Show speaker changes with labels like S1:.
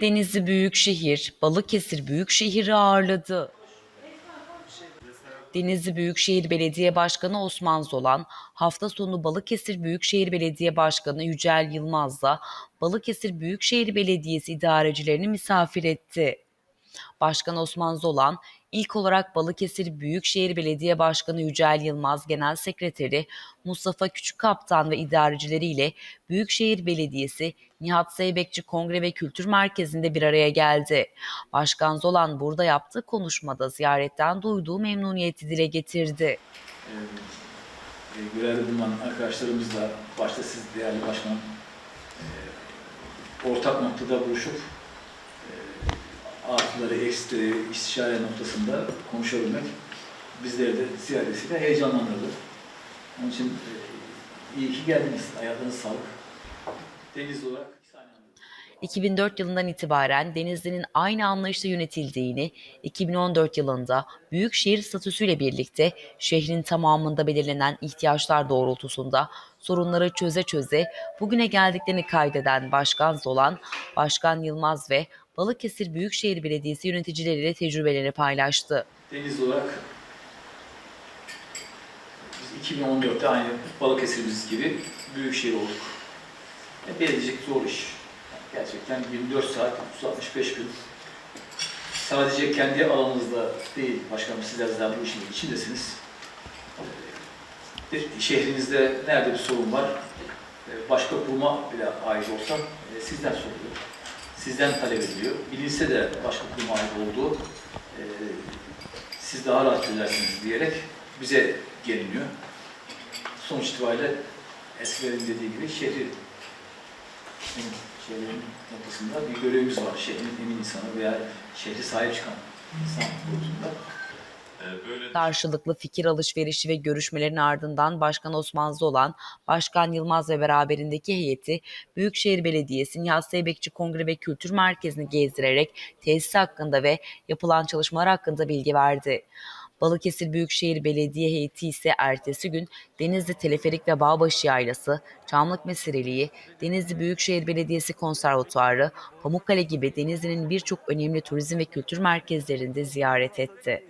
S1: Denizli Büyükşehir, Balıkesir Büyükşehir'i ağırladı. Denizli Büyükşehir Belediye Başkanı Osman Zolan, hafta sonu Balıkesir Büyükşehir Belediye Başkanı Yücel Yılmaz'la Balıkesir Büyükşehir Belediyesi idarecilerini misafir etti. Başkan Osman Zolan, ilk olarak Balıkesir Büyükşehir Belediye Başkanı Yücel Yılmaz, Genel Sekreteri Mustafa Küçükkaptan ve idarecileriyle Büyükşehir Belediyesi Nihat Zeybekçi Kongre ve Kültür Merkezi'nde bir araya geldi. Başkan Zolan burada yaptığı konuşmada ziyaretten duyduğu memnuniyeti dile getirdi.
S2: e, görevde bulunan arkadaşlarımızla, başta siz değerli başkanım, e, ortak noktada buluşup artıları, eksileri istişare noktasında konuşabilmek bizleri de ziyadesiyle heyecanlandırdı. Onun için e, iyi ki geldiniz. Ayağınız sağlık. Denizli olarak bir saniye alın.
S1: 2004 yılından itibaren Denizli'nin aynı anlayışla yönetildiğini, 2014 yılında büyükşehir statüsüyle birlikte şehrin tamamında belirlenen ihtiyaçlar doğrultusunda sorunları çöze çöze bugüne geldiklerini kaydeden Başkan Zolan, Başkan Yılmaz ve Balıkesir Büyükşehir Belediyesi yöneticileriyle tecrübelerini paylaştı.
S2: Denizli olarak biz 2014'te aynı Balıkesir'imiz gibi büyük şehir olduk. E, belediyecilik zor iş. Gerçekten 24 saat, 365 gün. Sadece kendi alanınızda değil, başkanım sizler zaten bu işin içindesiniz. E, Şehrinizde nerede bir sorun var, e, başka kuruma bile ait olsa e, sizden soruluyor. Sizden talep ediliyor. Bilinse de başka kuruma ait olduğu e, siz daha rahat çözersiniz diyerek bize geliniyor. Sonuç itibariyle eskilerin dediği gibi şehri şehrin noktasında bir görevimiz var. Şehrin emin insanı veya şehri sahip çıkan insan konusunda.
S1: Karşılıklı fikir alışverişi ve görüşmelerin ardından Başkan Osman Zolan, Başkan Yılmaz ve beraberindeki heyeti Büyükşehir Belediyesi Nihat Zeybekçi Kongre ve Kültür Merkezi'ni gezdirerek tesis hakkında ve yapılan çalışmalar hakkında bilgi verdi. Balıkesir Büyükşehir Belediye heyeti ise ertesi gün Denizli Teleferik ve Bağbaşı Yaylası, Çamlık Mesireliği, Denizli Büyükşehir Belediyesi Konservatuarı, Pamukkale gibi Denizli'nin birçok önemli turizm ve kültür merkezlerinde ziyaret etti.